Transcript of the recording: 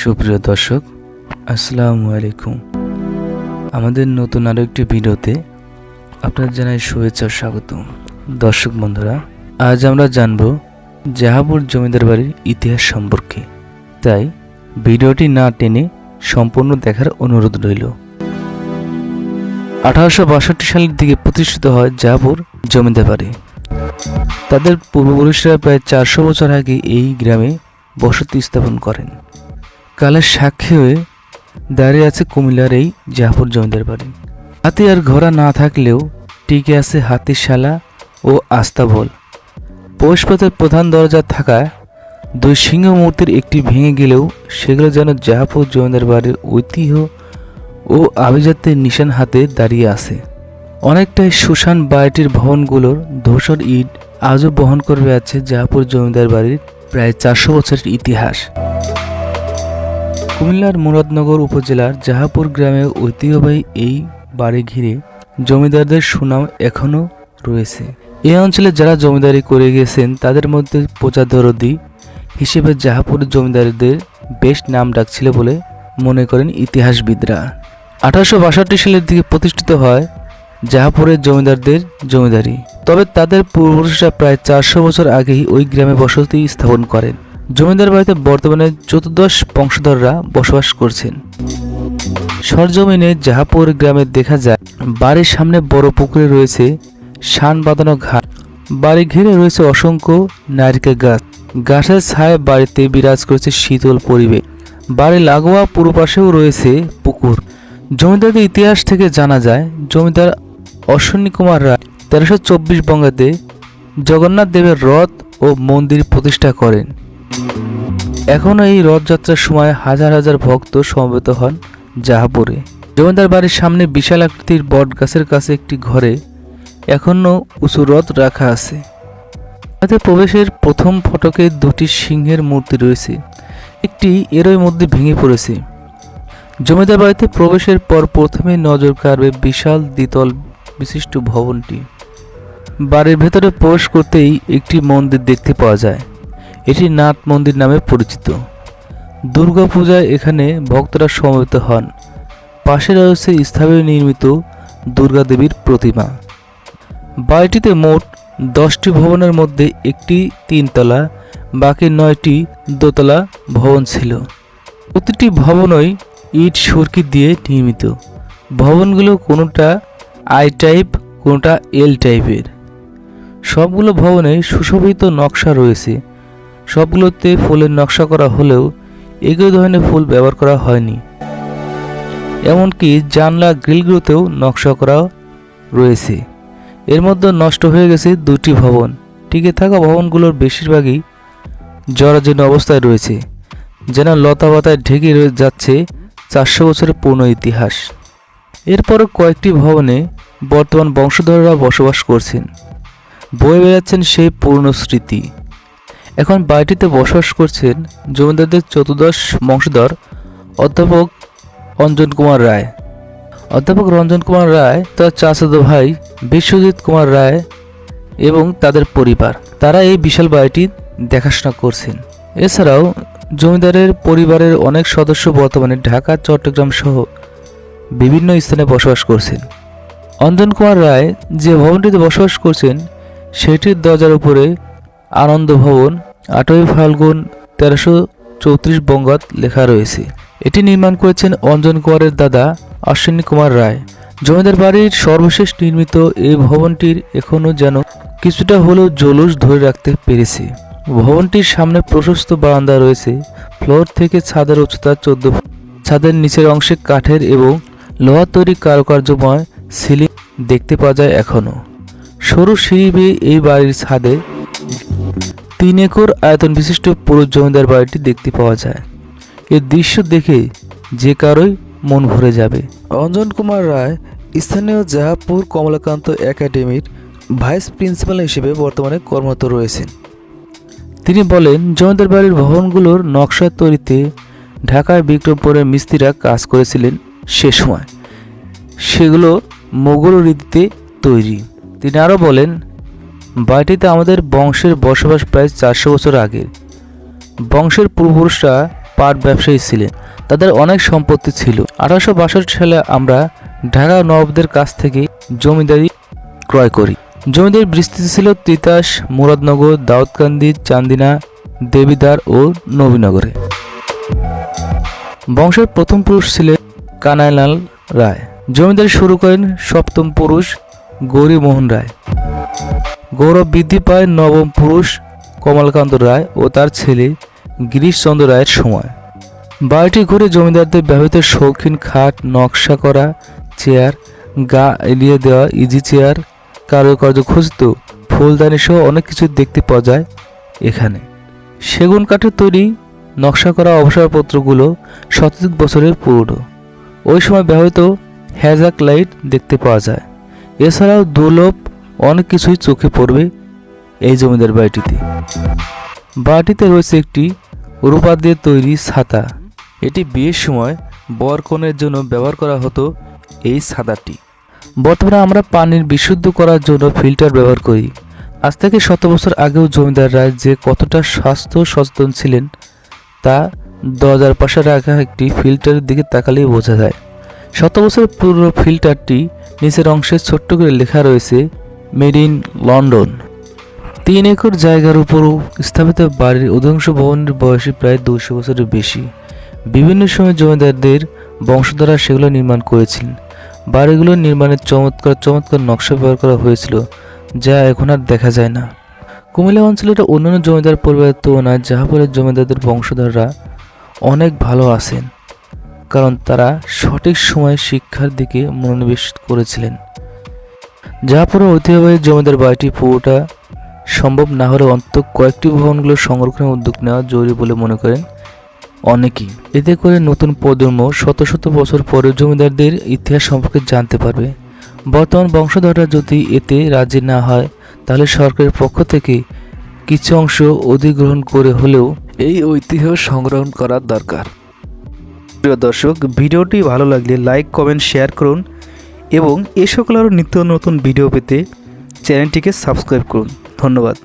সুপ্রিয় দর্শক, আসসালামু আলাইকুম। আমাদের নতুন আরও একটি ভিডিওতে আপনার জানাই শুভেচ্ছা স্বাগত দর্শক বন্ধুরা, আজ আমরা জানব জাহাপুর জমিদার বাড়ির ইতিহাস সম্পর্কে। তাই ভিডিওটি না টেনে সম্পূর্ণ দেখার অনুরোধ রইল। আঠারোশো বাষট্টি সালের দিকে প্রতিষ্ঠিত হয় জাহাপুর জমিদার বাড়ি। তাদের পূর্বপুরুষরা প্রায় চারশো বছর আগে এই গ্রামে বসতি স্থাপন করেন। কালের সাক্ষী হয়ে দাঁড়িয়ে আছে কুমিল্লার এই জাফর জমিদার বাড়ি। হাতি আর ঘোড়া না থাকলেও টিকে আছে হাতিশালা ও আস্তাবল প্রবেশপথের প্রধান দরজা থাকায় দুই সিংহ মূর্তির একটি ভেঙে গেলেও সেগুলো যেন জাহাপুর জমিদার বাড়ির ঐতিহ্য ও আভিজাত্যের নিশান হাতে দাঁড়িয়ে আছে। অনেকটাই সুশান বাড়িটির ভবনগুলোর ধূসর ইট আজও বহন করবে আছে জাহাপুর জমিদার বাড়ির প্রায় চারশো বছরের ইতিহাস। কুমিল্লার মুরাদনগর উপজেলার জাহাপুর গ্রামে ঐতিহ্যবাহী এই বাড়ি ঘিরে জমিদারদের সুনাম এখনও রয়েছে। এই অঞ্চলে যারা জমিদারি করে গেছেন, তাদের মধ্যে প্রজাদরদি হিসেবে জাহাপুর জমিদারদের বেশ নাম ডাকছিল বলে মনে করেন ইতিহাসবিদরা। আঠারোশো বাষট্টি সালের দিকে প্রতিষ্ঠিত হয় জাহাপুরের জমিদারদের জমিদারি। তবে তাদের পূর্বপুরুষরা প্রায় চারশো বছর আগেই ওই গ্রামে বসতি স্থাপন করেন। জমিদার বাড়িতে বর্তমানে চতুর্দশ বংশধররা বসবাস করছেন। সরজমিনে জাহাপুর গ্রামে দেখা যায়, বাড়ির সামনে বড় পুকুরে রয়েছে শান বাঁধানো ঘাট। বাড়ি ঘিরে রয়েছে অসংখ্য নারিকেল গাছ। গাছের ছায় বাড়িতে বিরাজ করছে শীতল পরিবেশ। বাড়ি লাগোয়া পূর্ব পাশেও রয়েছে পুকুর। জমিদারদের ইতিহাস থেকে জানা যায়, জমিদার অশ্বিনী কুমার রায় তেরোশো চব্বিশ বঙ্গাতে জগন্নাথ দেবের রথ ও মন্দির প্রতিষ্ঠা করেন। এখনও এই রথযাত্রার সময় হাজার হাজার ভক্ত সমবেত হন জাহাপুরে। জমিদার বাড়ির সামনে বিশাল আকৃতির বট গাছের কাছে একটি ঘরে এখনও উঁচু রথ রাখা আছে। তাতে প্রবেশের প্রথম ফটকে দুটি সিংহের মূর্তি রয়েছে। একটি এরই মধ্যে ভেঙে পড়েছে। জমিদার বাড়িতে প্রবেশের পর প্রথমে নজর কাড়বে বিশাল দ্বিতল বিশিষ্ট ভবনটি। বাড়ির ভেতরে প্রবেশ করতেই একটি মন্দির দেখতে পাওয়া যায়। এটি নাট মন্দির নামে পরিচিত। দুর্গাপূজায় এখানে ভক্তরা সমবেত হন। পাশে রয়েছে স্থানীয় নির্মিত দুর্গা দেবীর প্রতিমা। বাড়িটিতে মোট দশটি ভবনের মধ্যে একটি তিনতলা, বাকি নয়টি দোতলা ভবন ছিল। প্রতিটি ভবনই ইট সুরকি দিয়ে নির্মিত। ভবনগুলো কোনোটা আই টাইপ, কোনোটা এল টাইপের। সবগুলো ভবনে সুশোভিত নকশা রয়েছে। সবগুলোতে ফুলের নকশা করা হলেও একই ধরনের ফুল ব্যবহার করা হয়নি। এমনকি জানলা গ্রিলগুলোতেও নকশা করা রয়েছে। এর মধ্যে নষ্ট হয়ে গেছে দুটি ভবন। টিকে থাকা ভবনগুলোর বেশিরভাগই জরাজীর্ণ অবস্থায় রয়েছে, যেন লতাপাতায় ঢেকে রয়ে যাচ্ছে চারশো বছরের পূর্ণ ইতিহাস। এরপরও কয়েকটি ভবনে বর্তমান বংশধররা বসবাস করছেন। বয়ে বেড়াচ্ছেন সেই পূর্ণ স্মৃতি। এখন বাড়িটিতে বসবাস করছেন জমিদারদের চতুর্দশ বংশধর অধ্যাপক অঞ্জন কুমার রায়। অধ্যাপক রঞ্জন কুমার রায় তার চাচাতো ভাই বিশ্বজিৎ কুমার রায় এবং তাদের পরিবার। তারা এই বিশাল বাড়িটি দেখাশোনা করছেন। এছাড়াও জমিদারের পরিবারের অনেক সদস্য বর্তমানে ঢাকা, চট্টগ্রাম সহ বিভিন্ন স্থানে বসবাস করছেন। অঞ্জন কুমার রায় যে ভবনটিতে বসবাস করছেন, সেটির দরজার উপরে আনন্দ ভবন আটই ফাল্গুন তেরোশো চৌত্রিশ বঙ্গাত লেখা রয়েছে। এটি নির্মাণ করেছেন অঞ্জন কুমারের দাদা অশ্বিনী কুমার রায়। জমিদার বাড়ির সর্বশেষ নির্মিত এই ভবনটির এখনও যেন কিছুটা হলেও জলুস ধরে রাখতে পেরেছে। ভবনটির সামনে প্রশস্ত বারান্দা রয়েছে। ফ্লোর থেকে ছাদের উচ্চতা চোদ্দ ছাদের নিচের অংশে কাঠের এবং লোহা তৈরি কারুকার্যময় সিলিং দেখতে পাওয়া যায় এখনও সরু সিঁড়ি বেয়ে এই বাড়ির ছাদে তিন একর আয়তন বিশিষ্ট পুরো জমিদার বাড়িটি দেখতে পাওয়া যায়। এর দৃশ্য দেখে যে কারোই মন ভরে যাবে। অঞ্জন কুমার রায় স্থানীয় জাহাপুর কমলাকান্ত একাডেমির ভাইস প্রিন্সিপাল হিসেবে বর্তমানে কর্মরত রয়েছেন। তিনি বলেন জমিদার বাড়ির ভবনগুলোর নকশা তৈরিতে ঢাকায় বিক্রমপুরের মিস্ত্রিরা কাজ করেছিলেন সে সময়। সেগুলো মোগল রীতিতে তৈরি। তিনি আরও বলেন বাড়িটিতে আমাদের বংশের বসবাস প্রায় চারশো বছর আগের বংশের পূর্বপুরুষরা পাট ব্যবসায়ী ছিলেন, তাদের অনেক সম্পত্তি ছিল। আঠারোশো বাষট্টি সালে আমরা ঢাকা নবাবদের কাছ থেকে জমিদারি ক্রয় করি। জমিদারির বিস্তৃতি ছিল তিতাস, মুরাদনগর, দাউদকান্দি, চান্দিনা, দেবিদার ও নবীনগরে। বংশের প্রথম পুরুষ ছিলেন কানাইলাল রায়। জমিদারি শুরু করেন সপ্তম পুরুষ গৌরীমোহন রায়। গৌরব বৃদ্ধি পায় নবম পুরুষ কমলকান্ত রায় ও তার ছেলে গিরিশচন্দ্র রায়ের সময়। বাড়িটি ঘুরে জমিদারদের ব্যবহৃত শৌখিন খাট, নকশা করা চেয়ার, গা এলিয়ে দেওয়া ইজি চেয়ার, কারুকার্য খচিত ফুলদানি সহ অনেক কিছু দেখতে পাওয়া যায় এখানে। সেগুন কাঠের তৈরি, নকশা করা অবসরপত্রগুলো শতাধিক বছরের পুরনো। ওই সময় ব্যবহৃত হ্যাজাক লাইট দেখতে পাওয়া যায়। এছাড়াও দুর্লভ অনেক কিছুই চোখে পড়বে এই জমিদার বাড়িটিতে। বাড়িটিতে রয়েছে একটি রূপা দিয়ে তৈরি ছাতা। এটি বিয়ের সময় বরকনের জন্য ব্যবহার করা হতো এই ছাতাটি। বর্তমানে আমরা পানির বিশুদ্ধ করার জন্য ফিল্টার ব্যবহার করি। আজ থেকে শত বছর আগেও জমিদাররা যে কতটা স্বাস্থ্য সচেতন ছিলেন, তা দরজার পাশে রাখা একটি ফিল্টারের দিকে তাকালেই বোঝা যায়। শত বছর পুরো ফিল্টারটি নিচের অংশে ছোট্ট করে লেখা রয়েছে মেড ইন লন্ডন। তিন একর জায়গার উপরও স্থাপিত বাড়ির অধিকাংশ ভবনের বয়সী প্রায় দুশো বছরের বেশি। বিভিন্ন সময় জমিদারদের বংশধররা সেগুলো নির্মাণ করেছিলেন বাড়িগুলোর নির্মাণের চমৎকার চমৎকার নকশা ব্যবহার করা হয়েছিল, যা এখন আর দেখা যায় না। কুমিল্লা অঞ্চলের অন্যান্য জমিদার পরিবারের তুলনায় জাহাপুরের জমিদারদের বংশধররা অনেক ভালো আছেন, কারণ তারা সঠিক সময়ে শিক্ষার দিকে মনোনিবেশ করেছিলেন। জাহাপুরের ঐতিহ্যবাহী জমিদার বাড়িটি পুরোটা সম্ভব না হলে অন্তত কয়েকটি ভবনগুলো সংরক্ষণের উদ্যোগ নেওয়া জরুরি বলে মনে করেন অনেকেই। এতে করে নতুন প্রজন্ম শত শত বছর পরে জমিদারদের ইতিহাস সম্পর্কে জানতে পারবে। বর্তমান বংশধররা যদি এতে রাজি না হয়, তাহলে সরকারের পক্ষ থেকে কিছু অংশ অধিগ্রহণ করে হলেও এই ঐতিহ্য সংগ্রহণ করা দরকার। প্রিয় দর্শক, ভিডিওটি ভালো লাগলে লাইক, কমেন্ট, শেয়ার করুন। এবং এ সকল আরও নিত্য নতুন ভিডিও পেতে চ্যানেলটিকে সাবস্ক্রাইব করুন। ধন্যবাদ।